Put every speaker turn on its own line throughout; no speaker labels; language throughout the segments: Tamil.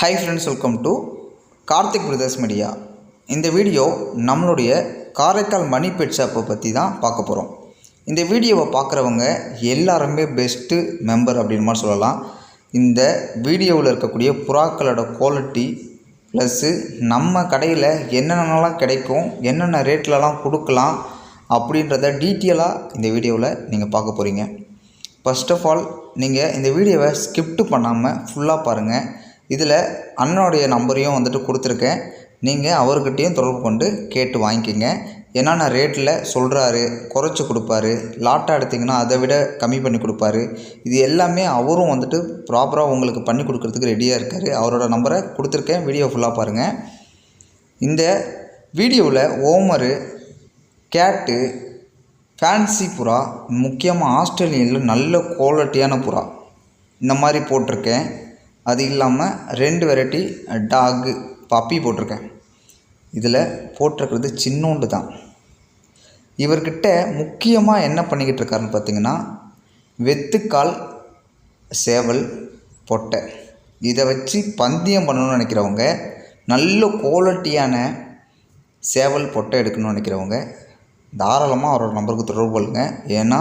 Hi friends welcome to Karthik brothers media இந்த வீடியோ நம்மளுடைய காரைக்கால் மணி பெட் ஷாப்பை பற்றி தான் பார்க்க போகிறோம் இந்த வீடியோவை பார்க்குறவங்க எல்லாருமே பெஸ்ட்டு மெம்பர் அப்படின்னு மாதிரி சொல்லலாம். இந்த வீடியோவில் இருக்கக்கூடிய புறாக்களோட குவாலிட்டி ப்ளஸ்ஸு நம்ம கடையில் என்னென்னலாம் கிடைக்கும் என்னென்ன ரேட்லலாம் கொடுக்கலாம் அப்படின்றத டீட்டெயிலாக இந்த வீடியோவில் நீங்கள் பார்க்க போகிறீங்க ஃபர்ஸ்ட் ஆஃப் ஆல் நீங்கள் இந்த வீடியோவை ஸ்கிப்ட் பண்ணாமல் ஃபுல்லாக பாருங்கள் இதில் அண்ணனுடைய நம்பரையும் வந்துட்டு கொடுத்துருக்கேன். நீங்கள் அவர்கிட்டையும் தொடர்பு கொண்டு கேட்டு வாங்கிக்கிங்க. என்னென்ன ரேட்டில் சொல்கிறாரு குறைச்சி கொடுப்பாரு லாட்டாக எடுத்திங்கன்னா அதை விட கம்மி பண்ணி கொடுப்பாரு. இது எல்லாமே அவரும் வந்துட்டு ப்ராப்பராக உங்களுக்கு பண்ணி கொடுக்குறதுக்கு ரெடியாக இருக்கார். அவரோட நம்பரை கொடுத்துருக்கேன். வீடியோ ஃபுல்லாக பாருங்கள் இந்த வீடியோவில் ஓமரு கேட்டு ஃபேன்சி புறா முக்கியமாக ஆஸ்திரேலியனில் நல்ல குவாலிட்டியான புறா. இந்த மாதிரி போட்டிருக்கேன். அது இல்லாமல் ரெண்டு வெரைட்டி டாகு பப்பி போட்டிருக்கேன். இதில் போட்டிருக்கிறது சின்னோண்டு தான். இவர்கிட்ட முக்கியமாக என்ன பண்ணிக்கிட்டு இருக்காருன்னு பார்த்தீங்கன்னா வெத்துக்கால் சேவல் பொட்டை. இதை வச்சு பந்தயம் பண்ணணும்னு நினைக்கிறவங்க நல்ல குவாலிட்டியான சேவல் பொட்டை எடுக்கணும்னு நினைக்கிறவங்க தாராளமாக அவரோட நம்பருக்கு தொடர்பு கொள்ளுங்க. ஏன்னா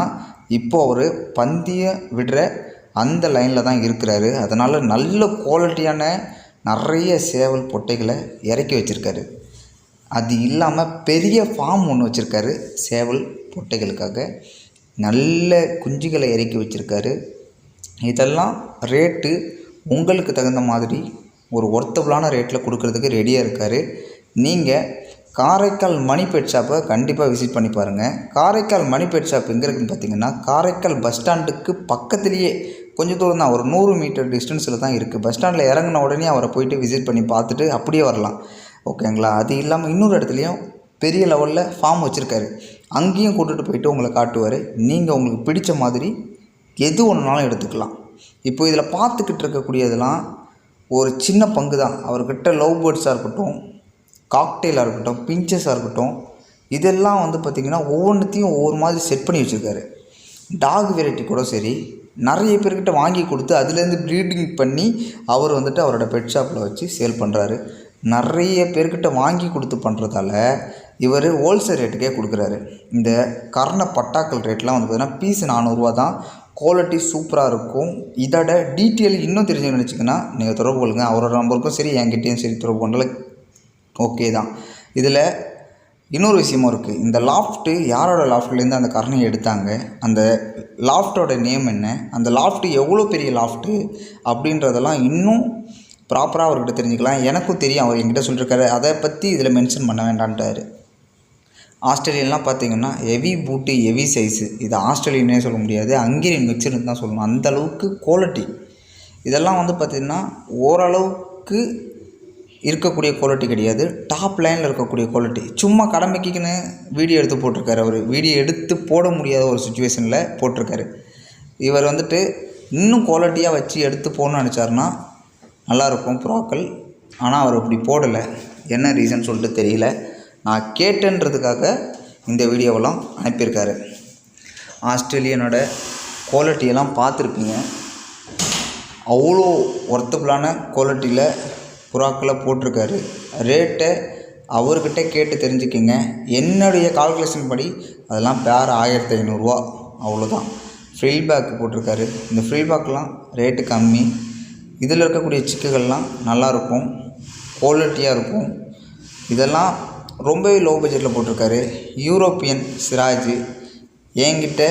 இப்போது அவர் பந்தயம் விடுற அந்த லைனில் தான் இருக்கிறாரு. அதனால் நல்ல குவாலிட்டியான நிறைய சேவல் பொட்டைகளை இறக்கி வச்சுருக்காரு. அது இல்லாமல் பெரிய ஃபார்ம் ஒன்று வச்சுருக்காரு சேவல் பொட்டைகளுக்காக. நல்ல குஞ்சுகளை இறக்கி வச்சுருக்காரு. இதெல்லாம் ரேட்டு உங்களுக்கு தகுந்த மாதிரி ஒரு ஒர்த்தபுளான ரேட்டில் கொடுக்கறதுக்கு ரெடியாக இருக்கார். நீங்கள் காரைக்கால் மணி பெட் ஷாப்பை கண்டிப்பாக விசிட் பண்ணி பாருங்கள் காரைக்கால் மணி பெட் ஷாப் எங்கே இருக்குன்னு பார்த்தீங்கன்னா காரைக்கால் பஸ் ஸ்டாண்டுக்கு பக்கத்துலேயே கொஞ்சம் தூரம் தான் ஒரு நூறு மீட்டர் டிஸ்டன்ஸில் தான் இருக்குது பஸ் ஸ்டாண்டில் இறங்கின உடனே அவரை போயிட்டு விசிட் பண்ணி பார்த்துட்டு அப்படியே வரலாம். ஓகேங்களா அது இல்லாமல் இன்னொரு இடத்துலையும் பெரிய லெவலில் ஃபார்ம் வச்சுருக்காரு. அங்கேயும் கூட்டுகிட்டு போயிட்டு உங்களை காட்டுவார். நீங்கள் உங்களுக்கு பிடித்த மாதிரி எது ஒன்றுனாலும் எடுத்துக்கலாம். இப்போ இதில் பார்த்துக்கிட்டு இருக்கக்கூடியதெல்லாம் ஒரு சின்ன பங்கு தான். அவர்கிட்ட லவ் பேர்ட்ஸாக இருக்கட்டும் காக்டெயிலாக இருக்கட்டும் பிஞ்சஸாக இருக்கட்டும் இதெல்லாம் வந்து பார்த்திங்கன்னா ஒவ்வொன்றத்தையும் ஒவ்வொரு மாதிரி செட் பண்ணி வச்சுருக்காரு. டாக் வெரைட்டி கூட சரி நிறைய பேர்கிட்ட வாங்கி கொடுத்து அதுலேருந்து ப்ரீடிங் பண்ணி அவர் வந்துட்டு அவரோட பெட் ஷாப்பில் வச்சு சேல் பண்ணுறாரு நிறைய பேர்கிட்ட வாங்கி கொடுத்து பண்ணுறதால இவர் ஹோல்சேல் ரேட்டுக்கே கொடுக்குறாரு. இந்த கர்ண பட்டாக்கள் ரேட்லாம் வந்து பார்த்திங்கன்னா பீஸ் நானூறுரூவா தான். குவாலிட்டி சூப்பராக இருக்கும். இதோட டீட்டெயில் இன்னும் தெரிஞ்சு நினச்சிங்கன்னா நீங்கள் தொடர்பு கொள்ளுங்கள் அவரோட நம்பருக்கும் சரி என்கிட்டயும் சரி தொடர்பு கொண்டாலும் ஓகே தான். இதில் இன்னொரு விஷயமும் இருக்குது இந்த லாஃப்ட்டு யாரோட லாஃப்ட்லேருந்து அந்த கரணையை எடுத்தாங்க? அந்த லாஃப்ட்டோட நேம் என்ன? அந்த லாஃப்ட்டு எவ்வளோ பெரிய லாஃப்ட்டு அப்படின்றதெல்லாம் இன்னும் ப்ராப்பராக அவர்கிட்ட தெரிஞ்சுக்கலாம். எனக்கும் தெரியும். அவர் என்கிட்ட சொல்லியிருக்காரு அதை பற்றி இதில் மென்ஷன் பண்ண வேண்டான்ட்டார் ஆஸ்திரேலியன்லாம் பார்த்தீங்கன்னா ஹெவி பூட்டு ஹெவி சைஸு இது ஆஸ்திரேலியனே சொல்ல முடியாது. அங்கேரியன் மிக்சர்னு தான் சொல்லணும் அந்த அளவுக்கு குவாலிட்டி இதெல்லாம் வந்து பார்த்திங்கன்னா ஓரளவுக்கு இருக்கக்கூடிய குவாலிட்டி கிடையாது. டாப் லைனில் இருக்கக்கூடிய குவாலிட்டி சும்மா கடமைக்குன்னு வீடியோ எடுத்து போட்டிருக்காரு அவர். வீடியோ எடுத்து போட முடியாத ஒரு சுச்சுவேஷனில் போட்டிருக்காரு. இவர் வந்துட்டு இன்னும் குவாலிட்டியாக வச்சு எடுத்து போகணும்னு நினச்சாருன்னா நல்லாயிருக்கும் ப்ராக்கள் ஆனால் அவர் அப்படி போடலை. என்ன ரீசன் சொல்லிட்டு தெரியல. நான் கேட்டேன்றதுக்காக இந்த வீடியோவெல்லாம் அனுப்பியிருக்காரு. ஆஸ்திரேலியனோட குவாலிட்டியெல்லாம் பார்த்துருப்பீங்க. அவ்வளோ ஒர்த்தபுளான குவாலிட்டியில் புறாக்களை போட்டிருக்காரு. ரேட்டை அவர்கிட்ட கேட்டு தெரிஞ்சுக்கிங்க. என்னுடைய கால்குலேஷன் படி அதெல்லாம் பேர் ஆயிரத்தி ஐநூறுரூவா அவ்வளோதான் ஃப்ரீல் பேக் போட்டிருக்காரு. இந்த ஃப்ரீல் பேக்லாம் ரேட்டு கம்மி. இதில் இருக்கக்கூடிய சிக்குகள்லாம் நல்லாயிருக்கும். குவாலிட்டியாக இருக்கும். இதெல்லாம் ரொம்பவே லோ பட்ஜெட்டில் போட்டிருக்காரு. யூரோப்பியன் சிராஜ். என்கிட்ட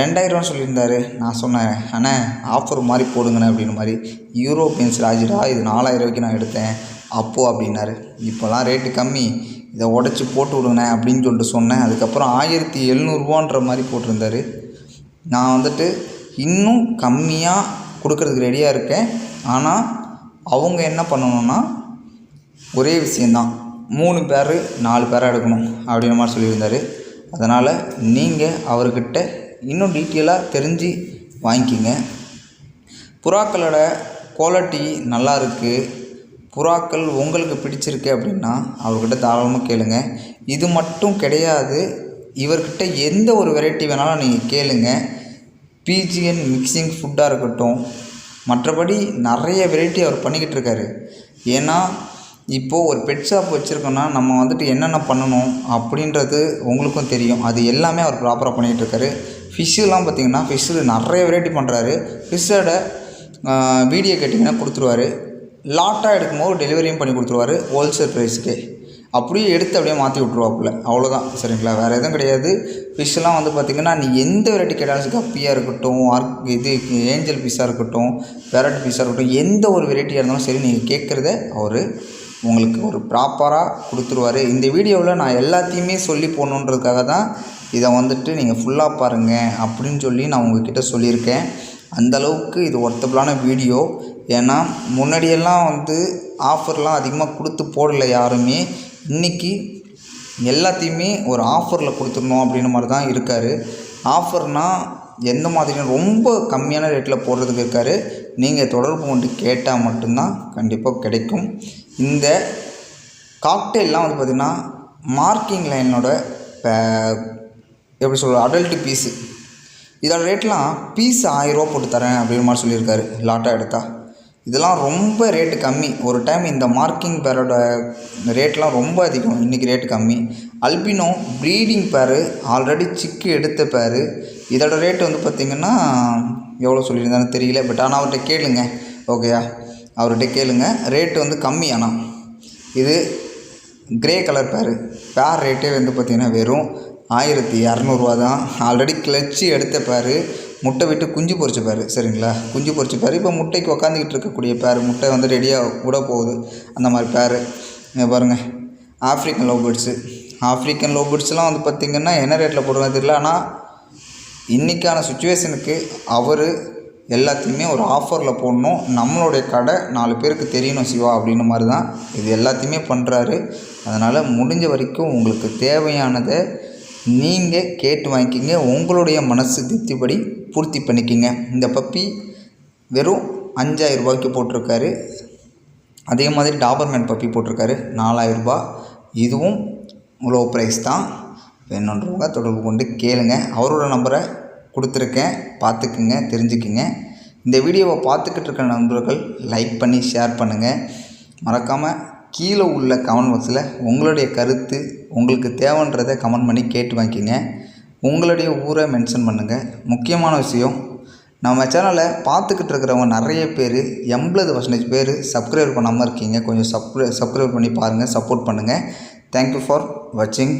ரெண்டாயிரரூவா சொல்லியிருந்தாரு. நான் சொன்னேன் அண்ணே ஆஃபர் மாதிரி போடுங்கண்ணே அப்படின்னு மாதிரி யூரோப்பியன்ஸ் ராஜிடா இது நாலாயிரம் ரூபாய்க்கு நான் எடுத்தேன். அப்போது அப்படின்னாரு. இப்போல்லாம் ரேட்டு கம்மி. இதை உடச்சி போட்டு விடுங்கண்ணே அப்படின்னு சொல்லிட்டு சொன்னேன். அதுக்கப்புறம் ஆயிரத்தி எழுநூறுபான்ற மாதிரி போட்டிருந்தாரு. நான் வந்துட்டு இன்னும் கம்மியாக கொடுக்கறதுக்கு ரெடியாக இருக்கேன். ஆனால் அவங்க என்ன பண்ணணுன்னா ஒரே விஷயந்தான் மூணு பேர் நாலு பேராக எடுக்கணும் அப்படின்ற மாதிரி சொல்லியிருந்தார். அதனால் நீங்கள் அவர்கிட்ட இன்னும் டீட்டெயிலாக தெரிஞ்சு வாங்கிக்கிங்க. புறாக்களோட குவாலிட்டி நல்லா இருக்குது புறாக்கள் உங்களுக்கு பிடிச்சிருக்கு அப்படின்னா அவர்கிட்ட தாராளமாக கேளுங்க. இது மட்டும் கிடையாது இவர்கிட்ட எந்த ஒரு வெரைட்டி வேணாலும் நீங்கள் கேளுங்க. பிஜிஎன் மிக்சிங் ஃபுட்டாக இருக்கட்டும் மற்றபடி நிறைய வெரைட்டி அவர் பண்ணிக்கிட்டு இருக்காரு. ஏன்னா இப்போது ஒரு பெட் ஷாப் வச்சுருக்கோன்னா நம்ம வந்துட்டு என்னென்ன பண்ணணும் அப்படின்றது உங்களுக்கும் தெரியும். அது எல்லாமே அவர் ப்ராப்பராக பண்ணிகிட்டு இருக்காரு. ஃபிஷ்ஷுலாம் பார்த்தீங்கன்னா ஃபிஷ்ஷில் நிறைய வெரைட்டி பண்ணுறாரு ஃபிஷ்ஷோட வீடியோ கேட்டிங்கன்னா கொடுத்துருவாரு. லாட்டாக எடுக்கும்போது டெலிவரியும் பண்ணி கொடுத்துருவாரு. ஹோல்சேல் ப்ரைஸுக்கு அப்படியே எடுத்து அப்படியே மாற்றி விட்ருவாப்புல அவ்வளோதான் சரிங்களா? வேறு எதுவும் கிடையாது. ஃபிஷ்ஷெல்லாம் வந்து பார்த்திங்கன்னா நீ எந்த வெரைட்டி கேட்டாலும் கப்பியாக இருக்கட்டும் ஆர்க் இது ஏஞ்சல் பீஸாக இருக்கட்டும் வெரைட்டி பீஸாக இருக்கட்டும் எந்த ஒரு வெரைட்டியாக இருந்தாலும் சரி நீங்கள் கேட்குறத அவர் உங்களுக்கு ஒரு ப்ராப்பராக கொடுத்துருவாரு. இந்த வீடியோவில் நான் எல்லாத்தையுமே சொல்லி போகணுன்றதுக்காக தான் இதை வந்துட்டு நீங்கள் ஃபுல்லாக பாருங்கள் அப்படின்னு சொல்லி நான் உங்ககிட்ட சொல்லியிருக்கேன். அந்தளவுக்கு இது ஒர்த்தபிளான வீடியோ. ஏன்னா முன்னாடியெல்லாம் வந்து ஆஃபர்லாம் அதிகமாக கொடுத்து போடலை யாருமே. இன்றைக்கி எல்லாத்தையுமே ஒரு ஆஃபரில் கொடுத்துடணும் அப்படின்ற மாதிரி தான் இருக்கார். ஆஃபர்னால் எந்த மாதிரியான ரொம்ப கம்மியான ரேட்டில் போடுறதுக்கு இருக்கார். நீங்கள் தொடர்பு கொண்டு கேட்டால் மட்டும்தான் கண்டிப்பாக கிடைக்கும். இந்த காக்டெயில்லாம் வந்து பார்த்திங்கன்னா மார்க்கிங் லைனோட எப்படி சொல்கிறது அடல்ட்டு பீஸு இதோட ரேட்லாம் பீஸ் ஆயிரரூவா போட்டு தரேன் அப்படின்ற மாதிரி சொல்லியிருக்காரு லாட்டாக எடுத்தால் இதெல்லாம் ரொம்ப ரேட்டு கம்மி. ஒரு டைம் இந்த மார்க்கிங் பேரோட ரேட்லாம் ரொம்ப அதிகம். இன்றைக்கி ரேட்டு கம்மி. Albino breeding pair already chick எடுத்த பேரு இதோட ரேட்டு வந்து பார்த்திங்கன்னா எவ்வளோ சொல்லியிருந்தாலும் தெரியல. பட் ஆனால் அவர்கிட்ட கேளுங்க. ஓகேயா அவர்கிட்ட கேளுங்க. ரேட்டு வந்து கம்மி ஆனால் இது கிரே கலர் பேரு பேர் ரேட்டே வந்து பார்த்திங்கன்னா வெறும் ஆயிரத்தி இரநூறுவா தான். ஆல்ரெடி கிளச்சு எடுத்த பேர் முட்டை விட்டு குஞ்சு பொரிச்ச பேர் சரிங்களா? குஞ்சு பொரிச்ச பேர் இப்போ முட்டைக்கு உக்காந்துக்கிட்டு இருக்கக்கூடிய பேர் முட்டை வந்து ரெடியாக விட போகுது. அந்த மாதிரி பேர் இங்கே பாருங்கள் African love birds African love பேர்ட்ஸ்லாம் வந்து பார்த்திங்கன்னா என்ன ரேட்டில் போடுறது தெரியல. ஆனால் இன்றைக்கான சுச்சுவேஷனுக்கு அவர் எல்லாத்தையுமே ஒரு ஆஃபரில் போடணும். நம்மளுடைய கடை நாலு பேருக்கு தெரியணும் சிவா அப்படின்னு மாதிரி தான். இது எல்லாத்தையுமே பண்ணுறாரு அதனால் முடிஞ்ச வரைக்கும் உங்களுக்கு தேவையானதை நீங்கள் கேட்டு வாங்கிக்கிங்க உங்களுடைய மனசு திருப்திப்படி பூர்த்தி பண்ணிக்கிங்க. இந்த பப்பி வெறும் அஞ்சாயிரம் ரூபாய்க்கு போட்டிருக்காரு. அதே மாதிரி டாபர்மேன் பப்பி போட்டிருக்காரு நாலாயிரரூபா இதுவும் லோ ப்ரைஸ் தான். வேணுன்றவங்க தொடர்பு கொண்டு கேளுங்க. அவரோட நம்பரை கொடுத்துருக்கேன் பார்த்துக்குங்க தெரிஞ்சுக்குங்க. இந்த வீடியோவை பார்த்துக்கிட்டு இருக்க நண்பர்கள் லைக் பண்ணி ஷேர் பண்ணுங்கள் மறக்காமல் கீழே உள்ள கமெண்ட் பாக்ஸில் உங்களுடைய கருத்து உங்களுக்கு தேவைன்றதை கமெண்ட் பண்ணி கேட்டு வாங்கிக்கோங்க. உங்களுடைய ஊரை மென்ஷன் பண்ணுங்கள் முக்கியமான விஷயம் நம்ம சேனலை பார்த்துக்கிட்டு இருக்கிறவங்க நிறைய பேர் எண்பது பர்சன்டேஜ் பேர் சப்ஸ்கிரைப் பண்ணாமல் இருக்கீங்க. கொஞ்சம் சப்ஸ்கிரை சப்ஸ்கிரைப் பண்ணி பாருங்கள் சப்போர்ட் பண்ணுங்கள் தேங்க்யூ ஃபார் வாட்சிங்